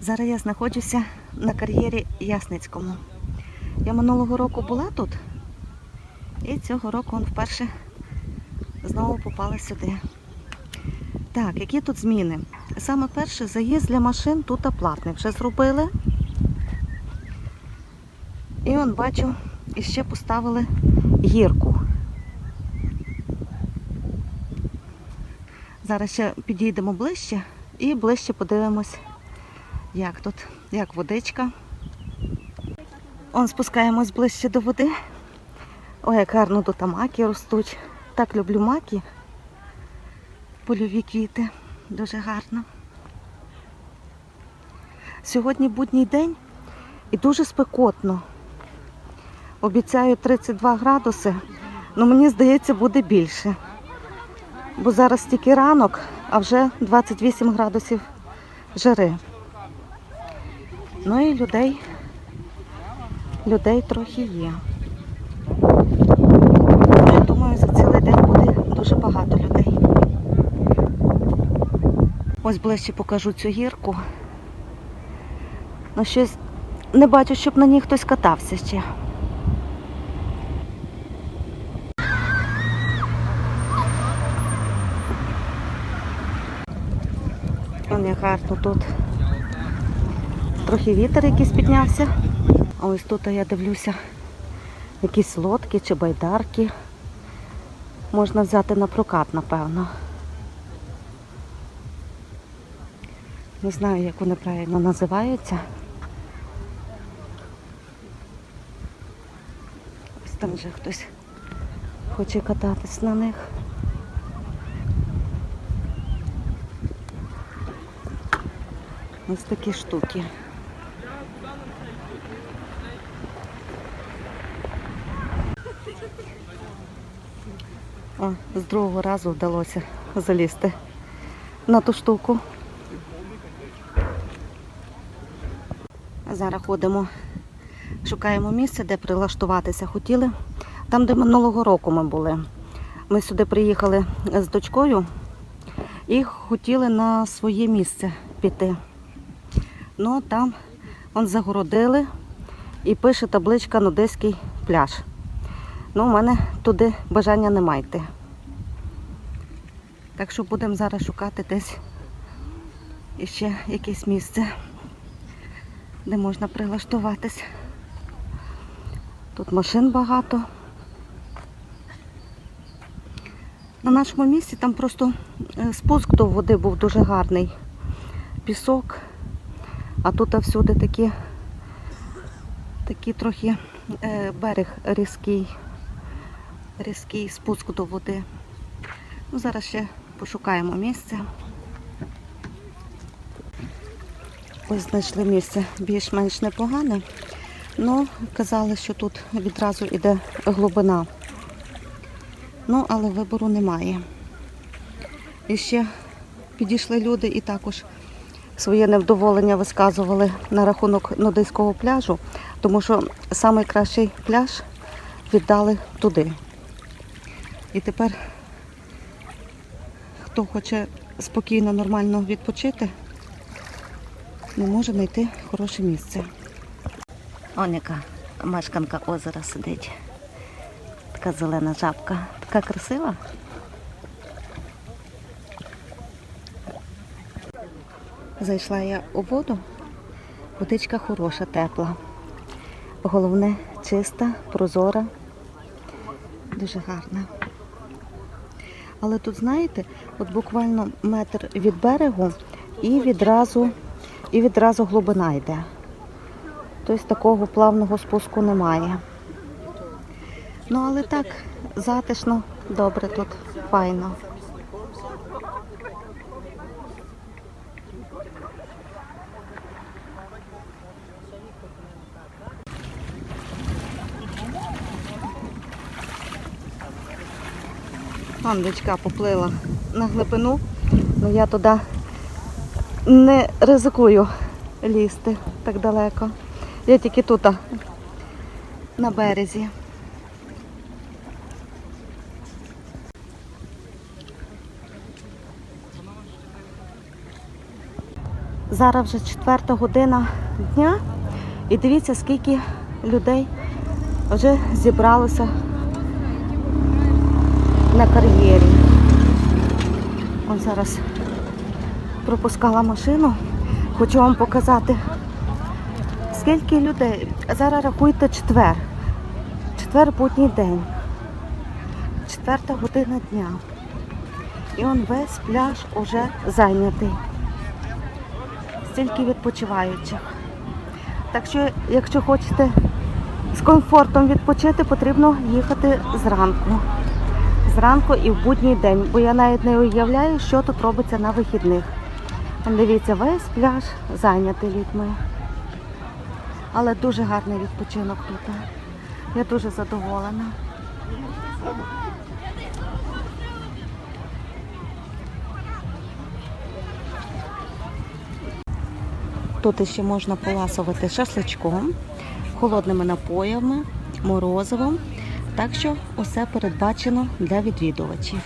Зараз я знаходжуся на кар'єрі Ясницькому. Я минулого року була тут, і цього року он вперше знову попала сюди. Так, які тут зміни? Саме перше, заїзд для машин тут платний вже зробили. І он бачу, іще поставили гірку. Зараз ще підійдемо ближче і ближче подивимось, як тут, як водичка. Он спускаємось ближче до води. Ой, як гарно тут маки ростуть. Так люблю маки. Польові квіти. Дуже гарно. Сьогодні будній день і дуже спекотно. Обіцяю 32 градуси, але мені здається, буде більше. Бо зараз тільки ранок, а вже 28 градусів жари. Ну і людей, людей трохи є. Я думаю, за цілий день буде дуже багато людей. Ось ближче покажу цю гірку. Ну, щось не бачу, щоб на ній хтось катався ще. Вон як гарно тут. Трохи вітер якийсь піднявся. А ось тут я дивлюся якісь лодки чи байдарки. Можна взяти на прокат, напевно. Не знаю, як вони правильно називаються. Ось там вже хтось хоче кататись на них. Ось такі штуки. О, з другого разу вдалося залізти на ту штуку. Зараз ходимо, шукаємо місце, де прилаштуватися хотіли. Там, де минулого року ми були. Ми сюди приїхали з дочкою і хотіли на своє місце піти. Ну там он загородили і пише табличка нудиський пляж. Ну, у мене туди бажання немає йти. Так що будемо зараз шукати десь іще якесь місце, де можна прилаштуватись. Тут машин багато. На нашому місці там просто е, спуск до води був дуже гарний. Пісок. А тут всюди такі, такі трохи е, берег різкий, різкий спуск до води. Ну, зараз ще пошукаємо місце. Ось знайшли місце більш-менш непогане. Ну, казали, що тут відразу йде глибина. Ну, але вибору немає. І ще підійшли люди і також своє невдоволення висказували на рахунок нудиського пляжу, тому що найкращий пляж віддали туди. І тепер, хто хоче спокійно, нормально відпочити, не може знайти хороше місце. Он яка мешканка озера сидить. Така зелена жабка. Така красива. Зайшла я у воду. Водичка хороша, тепла. Головне, чиста, прозора, дуже гарна. Але тут, знаєте, от буквально метр від берегу і відразу, і відразу глибина йде. Тобто такого плавного спуску немає. Ну, але так, затишно, добре тут, файно. Вон дочка поплила на глибину, але я туди не ризикую лізти так далеко. Я тільки тут на березі. Зараз вже четверта година дня. І дивіться, скільки людей вже зібралося на кар'єрі. Ось зараз пропускала машину. Хочу вам показати, скільки людей. Зараз рахуйте четвер. Четвер будній день. Четверта година дня. І он весь пляж уже зайнятий. Стільки відпочиваючих. Так що, якщо хочете з комфортом відпочити, потрібно їхати зранку. Зранку і в будній день, бо я навіть не уявляю, що тут робиться на вихідних. Дивіться, весь пляж зайнятий людьми. Але дуже гарний відпочинок тут. Я дуже задоволена. Тут ще можна поласувати шашличком, холодними напоями, морозивом. Так що усе передбачено для відвідувачів.